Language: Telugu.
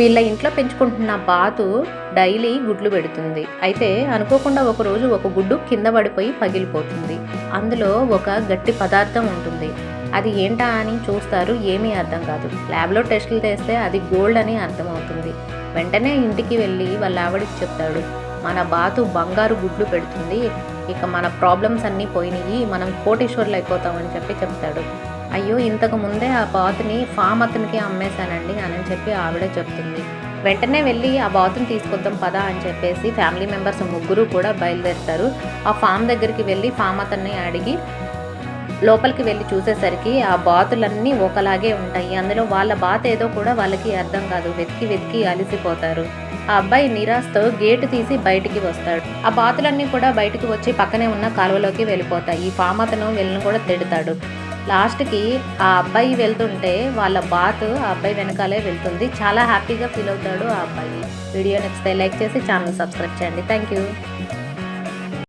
వీళ్ళ ఇంట్లో పెంచుకుంటున్న బాతు డైలీ గుడ్లు పెడుతుంది. అయితే అనుకోకుండా ఒకరోజు ఒక గుడ్డు కింద పడిపోయి పగిలిపోతుంది. అందులో ఒక గట్టి పదార్థం ఉంటుంది. అది ఏంటా అని చూస్తారు ఏమీ అర్థం కాదు. ల్యాబ్లో టెస్టులు చేస్తే అది గోల్డ్ అని అర్థమవుతుంది. వెంటనే ఇంటికి వెళ్ళి వాళ్ళ ఆవిడకి చెప్తాడు మన బాతు బంగారు గుడ్లు పెడుతుంది. ఇక మన ప్రాబ్లమ్స్ అన్నీ పోయినాయి. మనం కోటీశ్వర్లు అయిపోతామని చెప్పి చెప్తాడు. అయ్యో ఇంతకు ముందే ఆ బాతుని ఫామ్ అతనికి అమ్మేశానండి అని చెప్పి ఆవిడ చెప్తుంది. వెంటనే వెళ్ళి ఆ బాతుని తీసుకొద్దాం పదా అని చెప్పేసి ఫ్యామిలీ మెంబర్స్ ముగ్గురు కూడా బయలుదేరుతారు. ఆ ఫామ్ దగ్గరికి వెళ్ళి ఫామ్ అతన్ని అడిగి లోపలికి వెళ్ళి చూసేసరికి ఆ బాతులన్నీ ఒకలాగే ఉంటాయి. అందులో వాళ్ళ బాత ఏదో కూడా వాళ్ళకి అర్థం కాదు. వెతికి వెతికి అలిసిపోతారు. ఆ అబ్బాయి నిరాశతో గేటు తీసి బయటికి వస్తాడు. ఆ బాతులన్నీ కూడా బయటికి వచ్చి పక్కనే ఉన్న కాలువలోకి వెళ్ళిపోతాయి. ఈ ఫామ్ అతను వెళ్ళను కూడా తిడతాడు. లాస్ట్కి ఆ అబ్బాయి వెళ్తుంటే వాళ్ళ బాత్ ఆ అబ్బాయి వెనకాలే వెళ్తుంది. చాలా హ్యాపీగా ఫీల్ అవుతాడు ఆ అబ్బాయి. వీడియో నచ్చితే లైక్ చేసి ఛానల్ సబ్స్క్రైబ్ చేయండి. Thank you